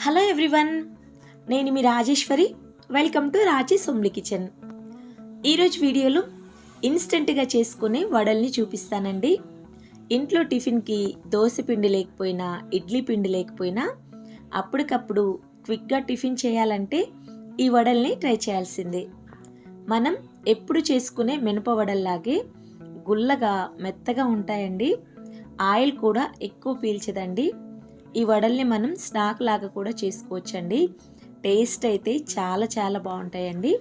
Hello everyone నేను మీ Rajeshwari. Welcome to Raji సొమ్లి కిచెన్ ఈరోజు వీడియోలో ఇన్స్టెంట్గా చేసుకునే వడల్ని చూపిస్తానండి. ఇంట్లో టిఫిన్కి దోశ పిండి లేకపోయినా ఇడ్లీ పిండి లేకపోయినా అప్పటికప్పుడు క్విక్గా టిఫిన్ చేయాలంటే ఈ వడల్ని ట్రై చేయాల్సిందే. మనం ఎప్పుడు చేసుకునే మినప వడల్లాగే గుల్లగా మెత్తగా ఉంటాయండి. ఆయిల్ కూడా ఎక్కువ పీల్చదండి. ఈ వడల్ని మనం స్నాక్ లాగా కూడా చేసుకోవచ్చండి. టేస్ట్ అయితే చాలా చాలా బాగుంటాయండి.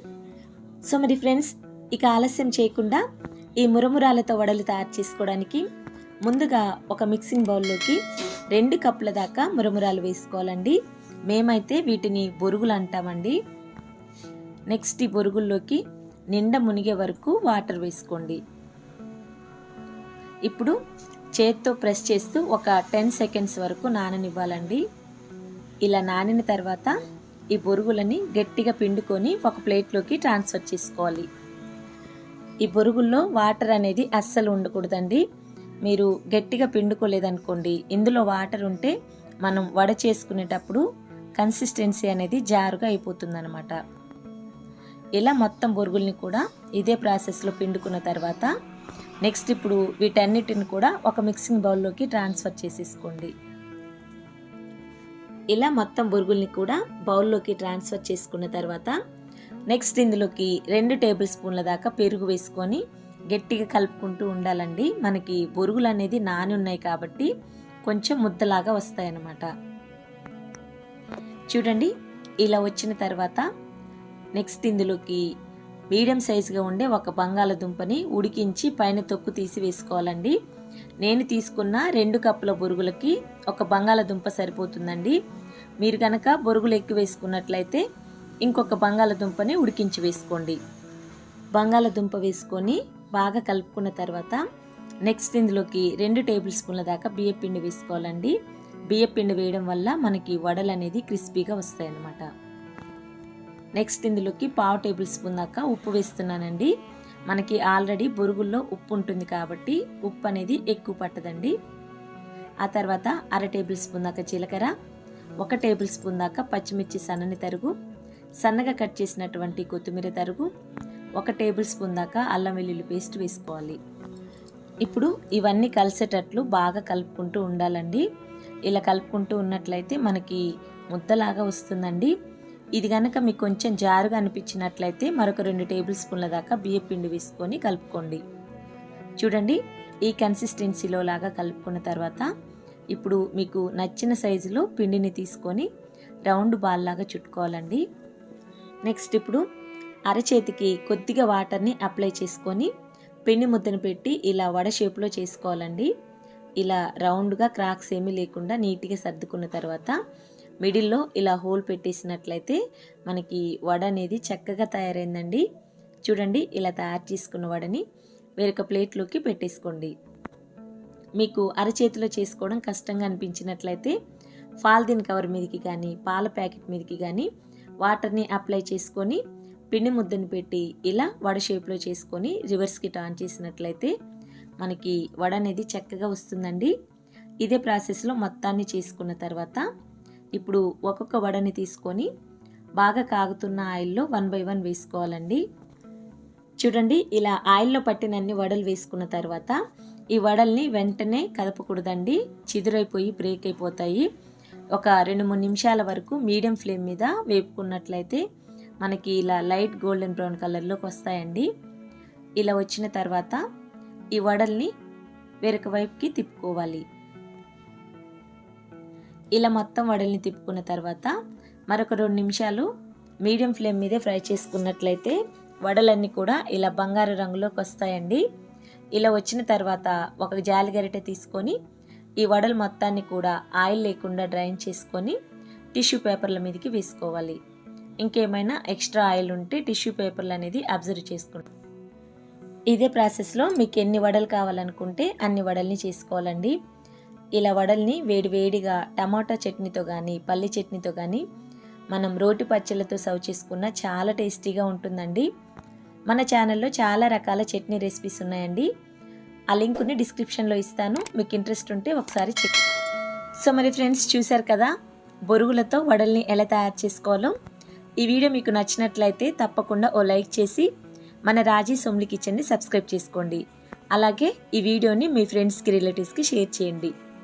సో మరి ఫ్రెండ్స్ ఇక ఆలస్యం చేయకుండా ఈ మురమురాలతో వడలు తయారు చేసుకోవడానికి ముందుగా ఒక మిక్సింగ్ బౌల్లోకి రెండు కప్పుల దాకా మురమురాలు వేసుకోవాలండి. మేమైతే వీటిని బొరుగులు అంటామండి. నెక్స్ట్ ఈ బొరుగుల్లోకి నిండా మునిగే వరకు వాటర్ వేసుకోండి. ఇప్పుడు చేత్తో ప్రెస్ చేస్తూ ఒక టెన్ సెకండ్స్ వరకు నాననివ్వాలండి. ఇలా నానిన తర్వాత ఈ బొరుగులని గట్టిగా పిండుకొని ఒక ప్లేట్లోకి ట్రాన్స్ఫర్ చేసుకోవాలి. ఈ బొరుగుల్లో వాటర్ అనేది అస్సలు ఉండకూడదండి. మీరు గట్టిగా పిండుకోలేదనుకోండి ఇందులో వాటర్ ఉంటే మనం వడ చేసుకునేటప్పుడు కన్సిస్టెన్సీ అనేది జారుగా అయిపోతుందన్నమాట. ఇలా మొత్తం బొరుగుల్ని కూడా ఇదే ప్రాసెస్లో పిండుకున్న తర్వాత నెక్స్ట్ ఇప్పుడు వీటన్నిటిని కూడా ఒక మిక్సింగ్ బౌల్లోకి ట్రాన్స్ఫర్ చేసేసుకోండి. ఇలా మొత్తం బొరుగుల్ని కూడా బౌల్లోకి ట్రాన్స్ఫర్ చేసుకున్న తర్వాత నెక్స్ట్ ఇందులోకి రెండు టేబుల్ స్పూన్ల దాకా పెరుగు వేసుకొని గట్టిగా కలుపుకుంటూ ఉండాలండి. మనకి బొరుగులు అనేది నాని ఉన్నాయి కాబట్టి కొంచెం ముద్దలాగా వస్తాయన్నమాట. చూడండి ఇలా వచ్చిన తర్వాత నెక్స్ట్ ఇందులోకి మీడియం సైజుగా ఉండే ఒక బంగాళదుంపని ఉడికించి పైన తొక్కు తీసి వేసుకోవాలండి. నేను తీసుకున్న రెండు కప్పుల బొరుగులకి ఒక బంగాళదుంప సరిపోతుందండి. మీరు కనుక బొరుగులు ఎక్కువ వేసుకున్నట్లయితే ఇంకొక బంగాళదుంపని ఉడికించి వేసుకోండి. బంగాళదుంప వేసుకొని బాగా కలుపుకున్న తర్వాత నెక్స్ట్ ఇందులోకి రెండు టేబుల్ స్పూన్ల దాకా బియ్యపిండి వేసుకోవాలండి. బియ్యపిండి వేయడం వల్ల మనకి వడలు అనేది క్రిస్పీగా వస్తాయన్నమాట. నెక్స్ట్ ఇందులోకి పావు టేబుల్ స్పూన్ దాకా ఉప్పు వేస్తున్నానండి. మనకి ఆల్రెడీ బొరుగుల్లో ఉప్పు ఉంటుంది కాబట్టి ఉప్పు అనేది ఎక్కువ పట్టదండి. ఆ తర్వాత అర టేబుల్ స్పూన్ దాకా జీలకర్ర ఒక టేబుల్ స్పూన్ దాకా పచ్చిమిర్చి సన్నని తరుగు సన్నగా కట్ చేసినటువంటి కొత్తిమీర తరుగు ఒక టేబుల్ స్పూన్ దాకా అల్లం వెల్లుల్లి పేస్ట్ వేసుకోవాలి. ఇప్పుడు ఇవన్నీ కలిసేటట్లు బాగా కలుపుకుంటూ ఉండాలండి. ఇలా కలుపుకుంటూ ఉన్నట్లయితే మనకి ముద్దలాగా వస్తుందండి. ఇది కనుక మీకు కొంచెం జారుగా అనిపించినట్లయితే మరొక రెండు టేబుల్ స్పూన్ల దాకా బియ్య పిండి వేసుకొని కలుపుకోండి. చూడండి ఈ కన్సిస్టెన్సీలో లాగా కలుపుకున్న తర్వాత ఇప్పుడు మీకు నచ్చిన సైజులో పిండిని తీసుకొని రౌండ్ బాల్ లాగా చుట్టుకోవాలండి. నెక్స్ట్ ఇప్పుడు అరచేతికి కొద్దిగా వాటర్ని అప్లై చేసుకొని పిండి ముద్దను పెట్టి ఇలా వడ షేప్లో చేసుకోవాలండి. ఇలా రౌండ్గా క్రాక్స్ ఏమీ లేకుండా నీట్గా సర్దుకున్న తర్వాత మిడిల్లో ఇలా హోల్ పెట్టేసినట్లయితే మనకి వడ అనేది చక్కగా తయారైందండి. చూడండి ఇలా తయారు చేసుకున్న వడని వేరొక ప్లేట్లోకి పెట్టేసుకోండి. మీకు అరచేతిలో చేసుకోవడం కష్టంగా అనిపించినట్లయితే ఫాల్దిన్ కవర్ మీదకి కానీ పాల ప్యాకెట్ మీదకి కానీ వాటర్ని అప్లై చేసుకొని పిండి ముద్దను పెట్టి ఇలా వడ షేప్లో చేసుకొని రివర్స్కి టాన్ చేసినట్లయితే మనకి వడ అనేది చక్కగా వస్తుందండి. ఇదే ప్రాసెస్లో మొత్తాన్ని చేసుకున్న తర్వాత ఇప్పుడు ఒక్కొక్క వడని తీసుకొని బాగా కాగుతున్న ఆయిల్లో వన్ బై వన్ వేసుకోవాలండి. చూడండి ఇలా ఆయిల్లో పట్టినన్ని వడలు వేసుకున్న తర్వాత ఈ వడల్ని వెంటనే కదపకూడదండి. చిదురైపోయి బ్రేక్ అయిపోతాయి. ఒక రెండు మూడు నిమిషాల వరకు మీడియం ఫ్లేమ్ మీద వేపుకున్నట్లయితే మనకి ఇలా లైట్ గోల్డెన్ బ్రౌన్ కలర్లోకి వస్తాయండి. ఇలా వచ్చిన తర్వాత ఈ వడల్ని వేరొక వైపుకి తిప్పుకోవాలి. ఇలా మొత్తం వడల్ని తిప్పుకున్న తర్వాత మరొక రెండు నిమిషాలు మీడియం ఫ్లేమ్ మీదే ఫ్రై చేసుకున్నట్లయితే వడలన్నీ కూడా ఇలా బంగారు రంగులోకి వస్తాయండి. ఇలా వచ్చిన తర్వాత ఒక జాలి గరిటె తీసుకొని ఈ వడలు మొత్తాన్ని కూడా ఆయిల్ లేకుండా డ్రైన్ చేసుకొని టిష్యూ పేపర్ల మీదకి వేసుకోవాలి. ఇంకేమైనా ఎక్స్ట్రా ఆయిల్ ఉంటే టిష్యూ పేపర్లు అనేది అబ్జర్వ్ చేసుకుంటాం ఇదే ప్రాసెస్లో మీకు ఎన్ని వడలు కావాలనుకుంటే అన్ని వడల్ని చేసుకోవాలండి. ఇలా వడల్ని వేడివేడిగా టమాటా చట్నీతో కానీ పల్లి చట్నీతో కానీ మనం రోటి పచ్చళ్ళతో సర్వ్ చేసుకున్న చాలా టేస్టీగా ఉంటుందండి. మన ఛానల్లో చాలా రకాల చట్నీ రెసిపీస్ ఉన్నాయండి. ఆ లింక్ని డిస్క్రిప్షన్లో ఇస్తాను. మీకు ఇంట్రెస్ట్ ఉంటే ఒకసారి చెక్ సో మరి ఫ్రెండ్స్ చూశారు కదా? బొరుగులతో వడల్ని ఎలా తయారు చేసుకోవాలో? ఈ వీడియో మీకు నచ్చినట్లయితే తప్పకుండా ఓ లైక్ చేసి మన రాజీ సొమ్లి కిచెన్ని సబ్స్క్రైబ్ చేసుకోండి. అలాగే ఈ వీడియోని మీ ఫ్రెండ్స్కి రిలేటివ్స్కి షేర్ చేయండి.